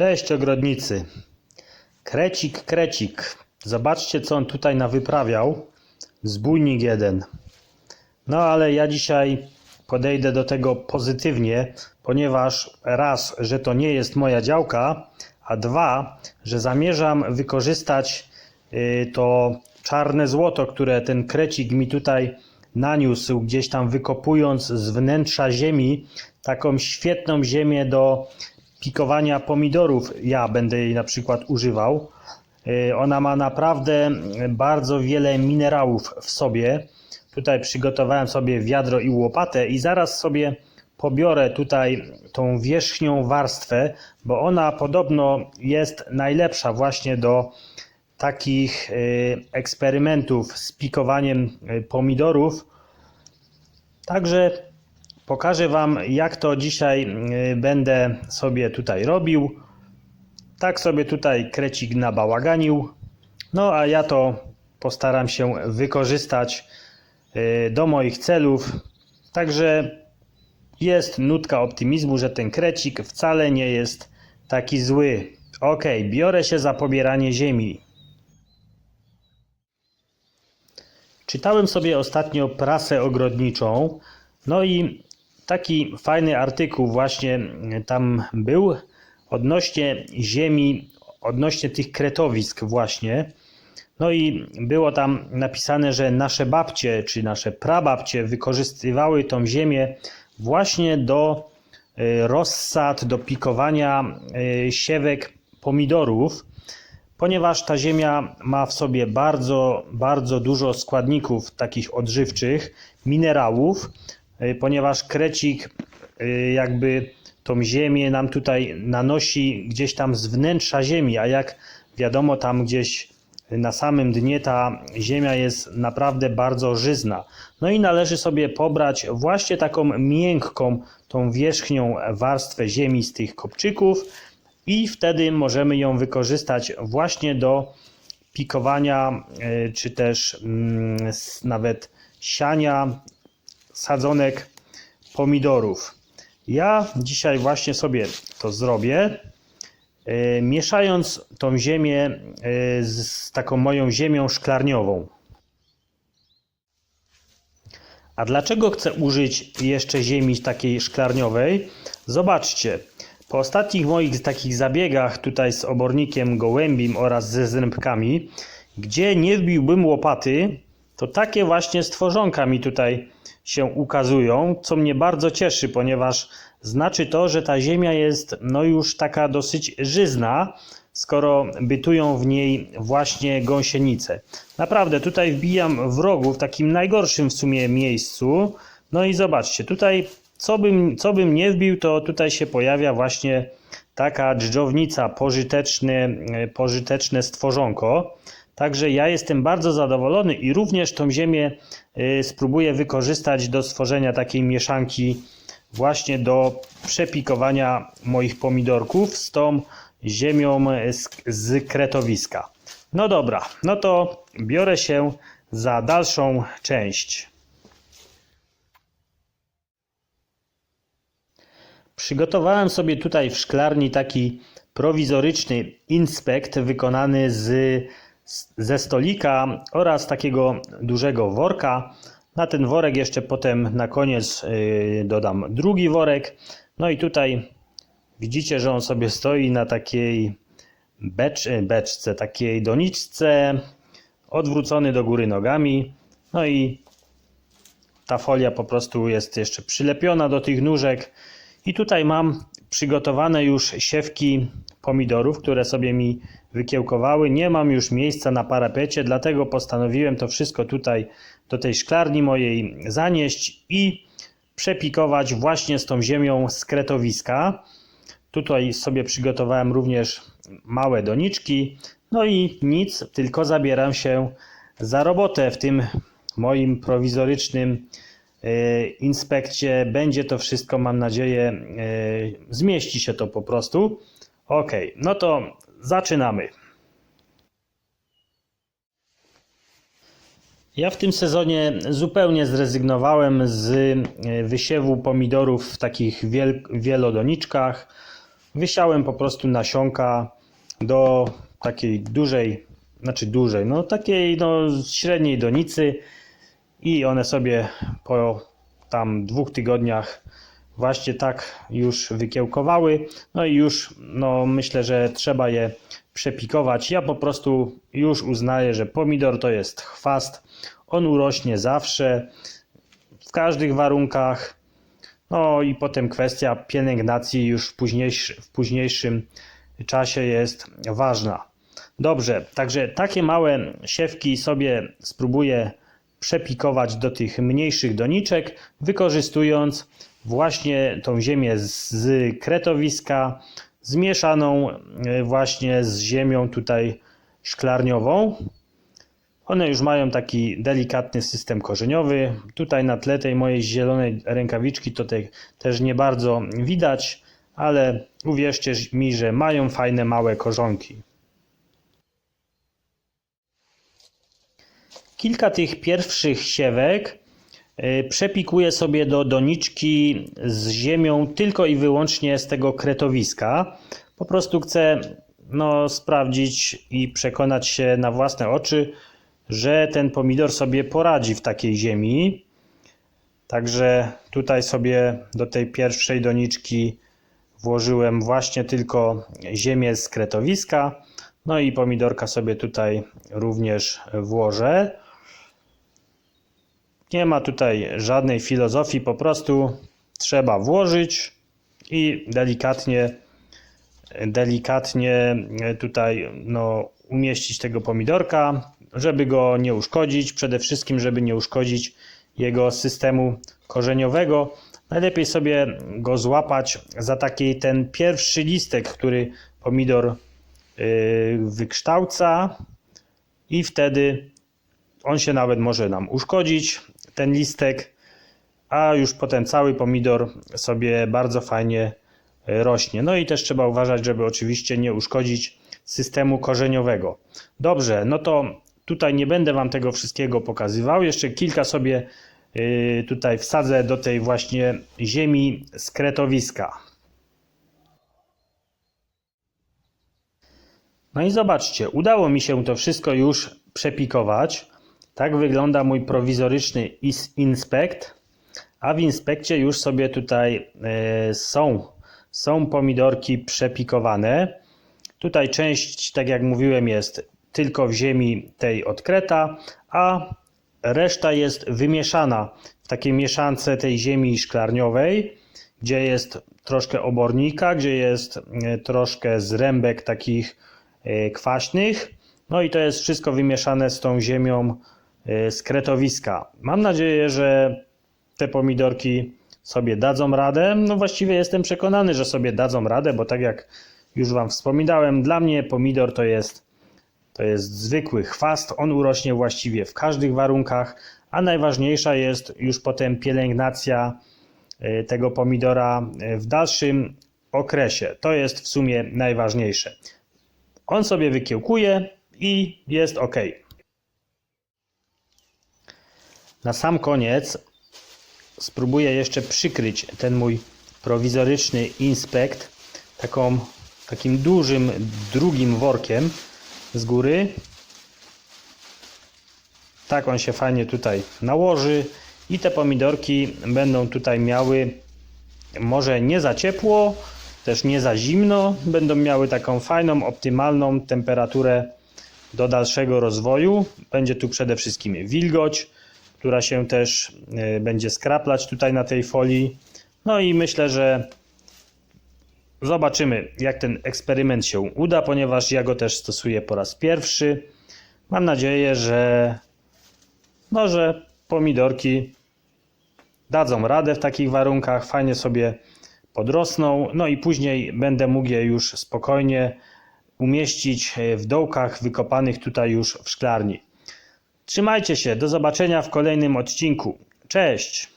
Cześć ogrodnicy. Krecik, krecik. Zobaczcie, co on tutaj nawyprawiał. Zbójnik jeden. No ale ja dzisiaj podejdę do tego pozytywnie, ponieważ raz, że to nie jest moja działka, a dwa, że zamierzam wykorzystać y, to czarne złoto, które ten krecik mi tutaj naniósł, gdzieś tam wykopując z wnętrza ziemi taką świetną ziemię do pikowania pomidorów. Ja będę jej na przykład używał. Y, Ona ma naprawdę bardzo wiele minerałów w sobie. Tutaj przygotowałem sobie wiadro i łopatę i zaraz sobie pobiorę tutaj tą wierzchnią warstwę, bo ona podobno jest najlepsza właśnie do takich y, eksperymentów z pikowaniem y, pomidorów. Także pokażę Wam, jak to dzisiaj y, będę sobie tutaj robił. Tak sobie tutaj krecik nabałaganił. No a ja to postaram się wykorzystać y, do moich celów. Także jest nutka optymizmu, że ten krecik wcale nie jest taki zły. Ok, biorę się za pobieranie ziemi. Czytałem sobie ostatnio prasę ogrodniczą, no i taki fajny artykuł właśnie tam był odnośnie ziemi, odnośnie tych kretowisk właśnie. No i było tam napisane, że nasze babcie czy nasze prababcie wykorzystywały tą ziemię właśnie do y, rozsad, do pikowania y, siewek pomidorów, ponieważ ta ziemia ma w sobie bardzo, bardzo dużo składników takich odżywczych, minerałów, ponieważ krecik y, jakby tą ziemię nam tutaj nanosi gdzieś tam z wnętrza ziemi, a jak wiadomo tam gdzieś na samym dnie ta ziemia jest naprawdę bardzo żyzna. No i należy sobie pobrać właśnie taką miękką, tą wierzchnią warstwę ziemi z tych kopczyków i wtedy możemy ją wykorzystać właśnie do pikowania, y, czy też mm, nawet siania sadzonek pomidorów. Ja dzisiaj właśnie sobie to zrobię. y, Mieszając tą ziemię y, z taką moją ziemią szklarniową. A dlaczego chcę użyć jeszcze ziemi takiej szklarniowej? Zobaczcie, po ostatnich moich takich zabiegach tutaj z obornikiem gołębim oraz ze zrębkami, gdzie nie wbiłbym łopaty, to takie właśnie stworzonka mi tutaj się ukazują, co mnie bardzo cieszy, ponieważ znaczy to, że ta ziemia jest no już taka dosyć żyzna, skoro bytują w niej właśnie gąsienice. Naprawdę, tutaj wbijam w rogu, w takim najgorszym w sumie miejscu. No i zobaczcie, tutaj co bym, co bym nie wbił, to tutaj się pojawia właśnie taka dżdżownica, pożyteczne, e, pożyteczne stworzonko. Także ja jestem bardzo zadowolony i również tą ziemię y, spróbuję wykorzystać do stworzenia takiej mieszanki właśnie do przepikowania moich pomidorków z tą ziemią z, z kretowiska. No dobra, no to biorę się za dalszą część. Przygotowałem sobie tutaj w szklarni taki prowizoryczny inspekt wykonany z, ze stolika oraz takiego dużego worka. Na ten worek jeszcze potem na koniec yy, dodam drugi worek. No i tutaj widzicie, że on sobie stoi na takiej becz, beczce, takiej doniczce, odwrócony do góry nogami. No i ta folia po prostu jest jeszcze przylepiona do tych nóżek. I tutaj mam przygotowane już siewki pomidorów, które sobie mi wykiełkowały. Nie mam już miejsca na parapecie, dlatego postanowiłem to wszystko tutaj do tej szklarni mojej zanieść i przepikować właśnie z tą ziemią z kretowiska. Tutaj sobie przygotowałem również małe doniczki. No i nic, tylko zabieram się za robotę w tym moim prowizorycznym e, inspekcie. Będzie to wszystko, mam nadzieję, e, zmieści się to po prostu. Ok, no to zaczynamy. Ja w tym sezonie zupełnie zrezygnowałem z e, wysiewu pomidorów w takich wiel- wielodoniczkach. wysiałem po prostu nasionka do takiej dużej, znaczy dużej, no takiej no średniej donicy i one sobie po tam dwóch tygodniach właśnie tak już wykiełkowały. No i już no myślę, że trzeba je przepikować. Ja po prostu już uznaję, że pomidor to jest chwast. On urośnie zawsze, w każdych warunkach. No i potem kwestia pielęgnacji już w, późniejszy, w późniejszym czasie jest ważna. Dobrze, także takie małe siewki sobie spróbuję przepikować do tych mniejszych doniczek, wykorzystując właśnie tą ziemię z kretowiska, zmieszaną e, właśnie z ziemią tutaj szklarniową. One już mają taki delikatny system korzeniowy. Tutaj na tle tej mojej zielonej rękawiczki to te, też nie bardzo widać, ale uwierzcie mi, że mają fajne małe korzonki. Kilka tych pierwszych siewek przepikuję sobie do doniczki z ziemią tylko i wyłącznie z tego kretowiska. Po prostu chcę no, sprawdzić i przekonać się na własne oczy, że ten pomidor sobie poradzi w takiej ziemi. Także tutaj sobie do tej pierwszej doniczki włożyłem właśnie tylko ziemię z kretowiska. No i pomidorka sobie tutaj również włożę. Nie ma tutaj żadnej filozofii, po prostu trzeba włożyć i delikatnie, delikatnie tutaj no, umieścić tego pomidorka, żeby go nie uszkodzić. Przede wszystkim, żeby nie uszkodzić jego systemu korzeniowego. Najlepiej sobie go złapać za taki ten pierwszy listek, który pomidor yy, wykształca i wtedy on się nawet może nam uszkodzić, ten listek, a już potem cały pomidor sobie bardzo fajnie e, rośnie. No i też trzeba uważać, żeby oczywiście nie uszkodzić systemu korzeniowego. Dobrze, no to tutaj nie będę Wam tego wszystkiego pokazywał. Jeszcze kilka sobie e, tutaj wsadzę do tej właśnie ziemi z kretowiska. No i zobaczcie, udało mi się to wszystko już przepikować. Tak wygląda mój prowizoryczny inspekt, a w inspekcie już sobie tutaj e, są, są pomidorki przepikowane. Tutaj część, tak jak mówiłem, jest tylko w ziemi tej odkreta, a reszta jest wymieszana w takiej mieszance tej ziemi szklarniowej, gdzie jest troszkę obornika, gdzie jest e, troszkę zrębek takich e, kwaśnych. No i to jest wszystko wymieszane z tą ziemią z kretowiska. Mam nadzieję, że te pomidorki sobie dadzą radę. No właściwie jestem przekonany, że sobie dadzą radę, bo tak jak już Wam wspominałem, dla mnie pomidor to jest, to jest zwykły chwast. On urośnie właściwie w każdych warunkach, a najważniejsza jest już potem pielęgnacja y, tego pomidora w dalszym okresie. To jest w sumie najważniejsze. On sobie wykiełkuje i jest ok. Na sam koniec spróbuję jeszcze przykryć ten mój prowizoryczny inspekt taką, takim dużym drugim workiem z góry. Tak on się fajnie tutaj nałoży i te pomidorki będą tutaj miały może nie za ciepło, też nie za zimno, będą miały taką fajną, optymalną temperaturę do dalszego rozwoju. Będzie tu przede wszystkim wilgoć, która się też e, będzie skraplać tutaj na tej folii. No i myślę, że zobaczymy, jak ten eksperyment się uda, ponieważ ja go też stosuję po raz pierwszy. Mam nadzieję, że, no, że pomidorki dadzą radę w takich warunkach, fajnie sobie podrosną, no i później będę mógł je już spokojnie umieścić w dołkach wykopanych tutaj już w szklarni. Trzymajcie się, do zobaczenia w kolejnym odcinku. Cześć!